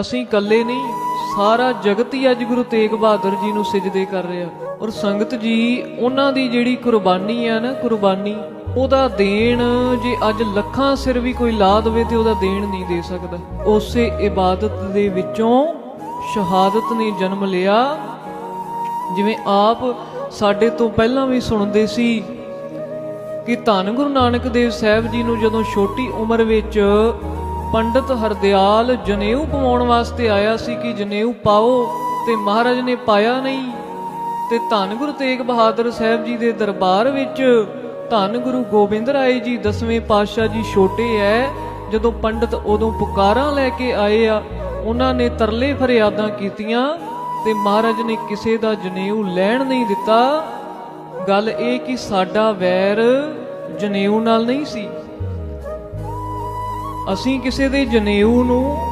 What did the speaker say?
ਅਸੀਂ ਇਕੱਲੇ ਨਹੀਂ, ਸਾਰਾ ਜਗਤ ਹੀ ਅੱਜ ਗੁਰੂ ਤੇਗ ਬਹਾਦਰ ਜੀ ਨੂੰ ਸਜਦੇ ਕਰ ਰਿਹਾ। ਔਰ ਸੰਗਤ ਜੀ, ਉਹਨਾਂ ਦੀ ਜਿਹੜੀ ਕੁਰਬਾਨੀ ਆ ਨਾ, ਕੁਰਬਾਨੀ, ਉਹਦਾ ਦੇਣ ਜੇ ਅੱਜ ਲੱਖਾਂ ਸਿਰ ਵੀ ਕੋਈ ਲਾ ਦੇਵੇ ਤੇ ਉਹਦਾ ਦੇਣ ਨਹੀਂ ਦੇ ਸਕਦਾ। ਉਸੇ ਇਬਾਦਤ ਦੇ ਵਿੱਚੋਂ ਸ਼ਹਾਦਤ ਨੇ ਜਨਮ ਲਿਆ। ਜਿਵੇਂ ਆਪ ਸਾਡੇ ਤੋਂ ਪਹਿਲਾਂ ਵੀ ਸੁਣਦੇ ਸੀ ਕਿ ਧੰਨ ਗੁਰੂ ਨਾਨਕ ਦੇਵ ਸਾਹਿਬ ਜੀ ਨੂੰ ਜਦੋਂ ਛੋਟੀ ਉਮਰ ਵਿੱਚ ਪੰਡਤ ਹਰਦਿਆਲ ਜਨੇਊ ਪਵਾਉਣ ਵਾਸਤੇ ਆਇਆ ਸੀ ਕਿ ਜਨੇਊ ਪਾਓ ਤੇ ਮਹਾਰਾਜ ਨੇ ਪਾਇਆ ਨਹੀਂ। ਤੇ ਧੰਨ ਗੁਰੂ ਤੇਗ ਬਹਾਦਰ ਸਾਹਿਬ ਜੀ ਦੇ ਦਰਬਾਰ ਵਿੱਚ ਧੰਨ ਗੁਰੂ ਗੋਬਿੰਦ ਰਾਏ ਜੀ ਦਸਵੇਂ ਪਾਤਸ਼ਾਹ ਜੀ ਛੋਟੇ ਐ, ਜਦੋਂ ਪੰਡਤ ਉਦੋਂ ਪੁਕਾਰਾਂ ਲੈ ਕੇ ਆਏ ਆ, ਉਹਨਾਂ ਨੇ ਤਰਲੇ ਫਰਿਆਦਾਂ ਕੀਤੀਆਂ ਤੇ ਮਹਾਰਾਜ ਨੇ ਕਿਸੇ ਦਾ ਜਨੇਊ ਲੈਣ ਨਹੀਂ ਦਿੱਤਾ। ਗੱਲ ਇਹ ਕਿ ਸਾਡਾ ਵੈਰ ਜਨੇਊ ਨਾਲ ਨਹੀਂ ਸੀ। ਅਸੀਂ ਕਿਸੇ ਦੇ ਜਨੇਊ ਨੂੰ